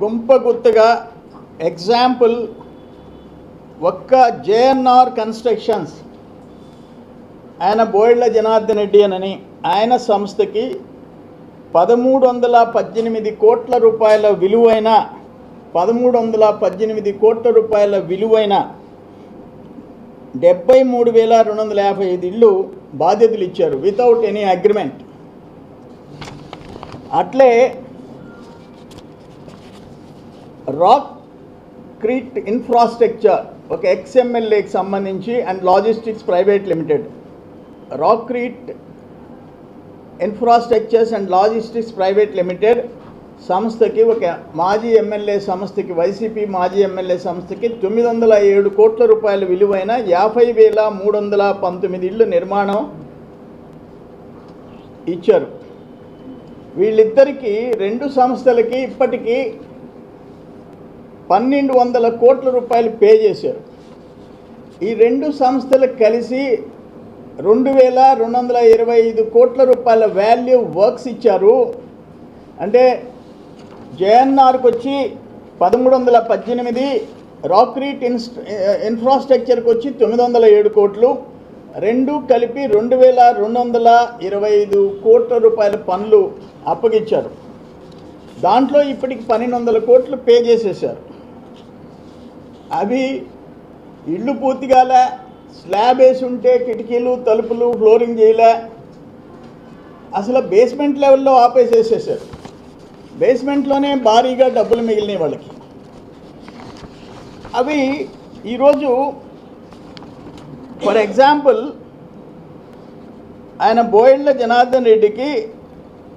గుంపగుత్తగా example ఒక్క JNR constructions. ఆయన బోయిళ్ళ జనార్దన్ రెడ్డి అని ఆయన సంస్థకి పదమూడు వందల పద్దెనిమిది కోట్ల రూపాయల విలువైన పదమూడు వందల పద్దెనిమిది కోట్ల రూపాయల విలువైన డెబ్బై మూడు వేల రెండు వందల యాభై ఐదు ఇళ్ళు బాధ్యతలు ఇచ్చారు వితౌట్ ఎనీ అగ్రిమెంట్ అట్లే రాక్ క్రీట్ ఇన్ఫ్రాస్ట్రక్చర్ ఒక ఎక్స్ఎంఎల్ఏకి సంబంధించి and logistics private limited Rockcrete infrastructures and logistics private limited సంస్థకి ఒక మాజీ ఎమ్మెల్యే సంస్థకి వైసీపీ మాజీ ఎమ్మెల్యే సంస్థకి తొమ్మిది వందల ఏడు కోట్ల రూపాయల విలువైన యాభై వేల మూడు వందల పంతొమ్మిది ఇళ్ళు నిర్మాణం ఇచ్చారు. వీళ్ళిద్దరికీ రెండు సంస్థలకి ఇప్పటికీ పన్నెండు వందల కోట్ల రూపాయలు పే చేశారు. ఈ రెండు సంస్థలు కలిసి రెండు వేల రెండు వందల ఇరవై ఐదు కోట్ల రూపాయల వాల్యూ వర్క్స్ ఇచ్చారు. అంటే జేఎన్ఆర్కి వచ్చి పదమూడు వందల పద్దెనిమిది రాక్రీట్ ఇన్స్ ఇన్ఫ్రాస్ట్రక్చర్కి వచ్చి తొమ్మిది వందల ఏడు కోట్లు. రెండు కలిపి రెండు వేల రెండు వందల ఇరవై ఐదు కోట్ల రూపాయల పనులు అప్పగించారు. దాంట్లో ఇప్పటికి పన్నెండు వందల కోట్లు పే చేసేసారు అవి ఇళ్ళు పూర్తి కాలే స్లాబ్ వేసి ఉంటే కిటికీలు తలుపులు ఫ్లోరింగ్ చేయలే. అసలు బేస్మెంట్ లెవెల్లో ఆపేసేసేసారు. బేస్మెంట్లోనే భారీగా డబ్బులు మిగిలినాయి వాళ్ళకి. అవి ఈరోజు ఫర్ ఎగ్జాంపుల్ ఆయన బోయిళ్ళ జనార్దన్ రెడ్డికి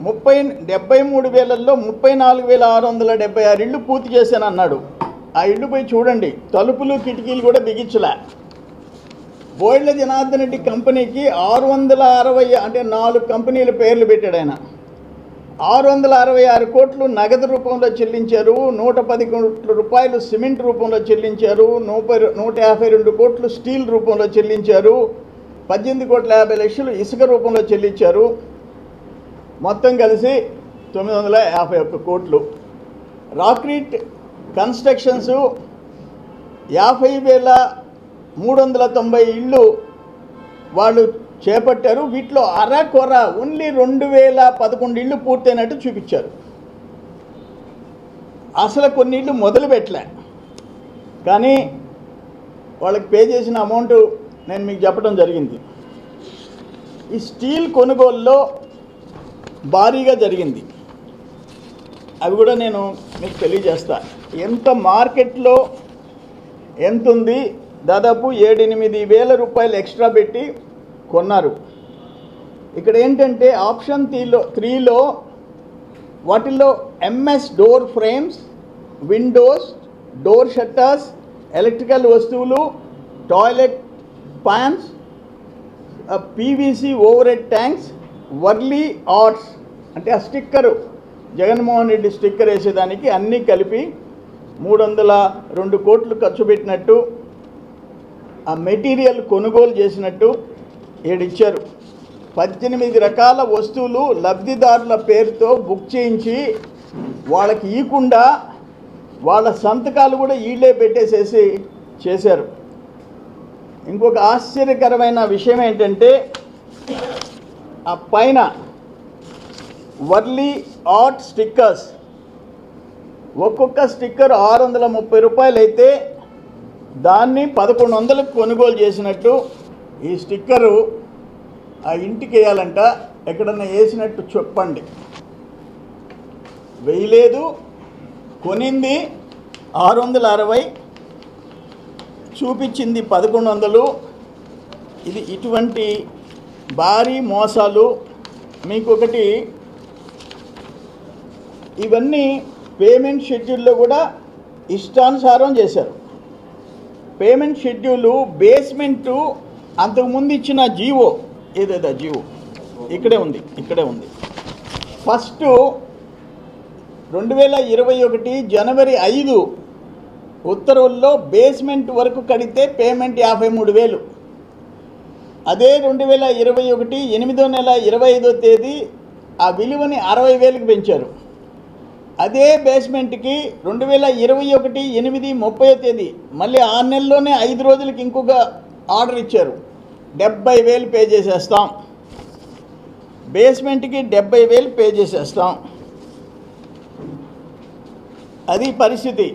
ముప్పై డెబ్బై మూడు వేలల్లో ముప్పై నాలుగు వేల ఆరు వందల డెబ్బై ఆరు ఇళ్ళు పూర్తి చేశాను అన్నాడు ఆ ఇల్లు పోయి చూడండి. తలుపులు కిటికీలు కూడా బిగించలే. బోయిళ్ళ జనార్దన్ రెడ్డి కంపెనీకి ఆరు వందల అరవై అంటే నాలుగు కంపెనీల పేర్లు పెట్టాడు ఆయన. ఆరు వందల అరవై ఆరు కోట్లు నగదు రూపంలో చెల్లించారు. నూట పది కోట్ల రూపాయలు సిమెంట్ రూపంలో చెల్లించారు. నూపై నూట యాభై రెండు కోట్లు స్టీల్ రూపంలో చెల్లించారు. పద్దెనిమిది కోట్ల యాభై లక్షలు ఇసుక రూపంలో చెల్లించారు. మొత్తం కలిసి తొమ్మిది వందల యాభై ఒక్క కోట్లు. రాక్రీట్ కన్స్ట్రక్షన్స్ యాభై వేల మూడు వందల తొంభై ఇళ్ళు వాళ్ళు చేపట్టారు. వీటిలో అరకొర ఓన్లీ రెండు వేల పదకొండు ఇళ్ళు పూర్తయినట్టు చూపించారు. అసలు కొన్ని ఇళ్ళు మొదలు పెట్టలే. కానీ వాళ్ళకి పే చేసిన అమౌంట్ నేను మీకు చెప్పడం జరిగింది. ఈ స్టీల్ కొనుగోలులో భారీగా జరిగింది. అవి కూడా నేను మీకు తెలియజేస్తాను ఎంత మార్కెట్లో ఎంత ఉంది దాదాపు ఏడెనిమిది వేల రూపాయలు ఎక్స్ట్రా పెట్టి కొన్నారు. ఇక్కడ ఏంటంటే ఆప్షన్ త్రీలో త్రీలో వాటిల్లో MS door frames windows door shutters electrical వస్తువులు toilet pans PVC over head tanks Warli arts అంటే ఆ స్టిక్కరు. జగన్మోహన్ రెడ్డి స్టిక్కర్ వేసేదానికి అన్నీ కలిపి మూడు వందల రెండు కోట్లు ఖర్చు పెట్టినట్టు ఆ మెటీరియల్ కొనుగోలు చేసినట్టు ఏడిచ్చారు పద్దెనిమిది రకాల వస్తువులు లబ్ధిదారుల పేరుతో బుక్ చేయించి వాళ్ళకి ఇవ్వకుండా వాళ్ళ సంతకాలు కూడా వీళ్ళే పెట్టేసేసి చేశారు. ఇంకొక ఆశ్చర్యకరమైన విషయం ఏంటంటే ఆ పైన వర్లీ ఆర్ట్ స్టిక్కర్స్ ఒక్కొక్క స్టిక్కర్ ఆరు వందల ముప్పై రూపాయలు అయితే దాన్ని పదకొండు వందలకు కొనుగోలు చేసినట్టు ఈ స్టిక్కరు ఆ ఇంటికి వేయాలంట ఎక్కడన్నా వేసినట్టు చెప్పండి. వేయలేదు. కొనింది ఆరు వందల అరవై చూపించింది పదకొండు వందలు ఇది ఇటువంటి భారీ మోసాలు. మీకు ఒకటి ఇవన్నీ పేమెంట్ షెడ్యూల్లో కూడా ఇష్టానుసారం చేశారు. పేమెంట్ షెడ్యూలు బేస్మెంటు అంతకుముందు ఇచ్చిన జీవో ఏదేదా జీవో ఇక్కడే ఉంది ఇక్కడే ఉంది. ఫస్ట్ రెండు వేల ఇరవై ఒకటి జనవరి ఐదు ఉత్తర్వుల్లో బేస్మెంట్ వరకు కడితే పేమెంట్ యాభై మూడు వేలు. అదే రెండు వేల ఇరవై ఒకటి ఎనిమిదో నెల ఇరవై ఐదో తేదీ ఆ విలువని అరవై వేలకు పెంచారు. అదే బేస్మెంట్కి రెండు వేల ఇరవై ఒకటి ఎనిమిది ముప్పై తేదీ మళ్ళీ ఆ నెలలోనే ఐదు రోజులకి ఇంకొక ఆర్డర్ ఇచ్చారు. డెబ్బై వేలు పే చేసేస్తాం. బేస్మెంట్కి డెబ్బై వేలు పే చేసేస్తాం. అది పరిస్థితి.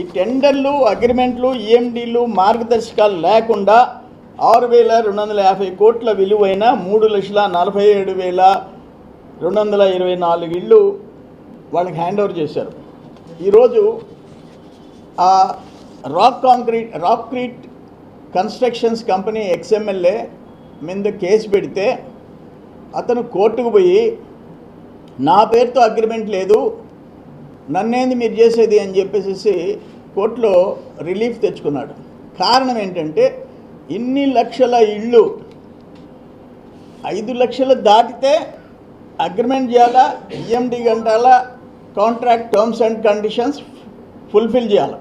ఈ టెండర్లు అగ్రిమెంట్లు ఈఎండీలు మార్గదర్శకాలు లేకుండా ఆరు వేల రెండు వందల యాభై కోట్ల విలువైన మూడు లక్షల నలభై ఏడు వేల రెండు వందల ఇరవై నాలుగు ఇళ్ళు వాళ్ళకి హ్యాండ్ ఓవర్ చేశారు. ఈరోజు ఆ rock concrete Rockcrete constructions company ex MLA మీద కేసు పెడితే అతను కోర్టుకు పోయి నా పేరుతో అగ్రిమెంట్ లేదు నన్నేంది మీరు చేసేది? అని చెప్పేసి కోర్టులో రిలీఫ్ తెచ్చుకున్నాడు. కారణం ఏంటంటే ఇన్ని లక్షల ఇళ్ళు ఐదు లక్షలు దాటితే అగ్రిమెంట్ చేయాలా? EMD గంటాలా contract terms and conditions fulfil చేయాలి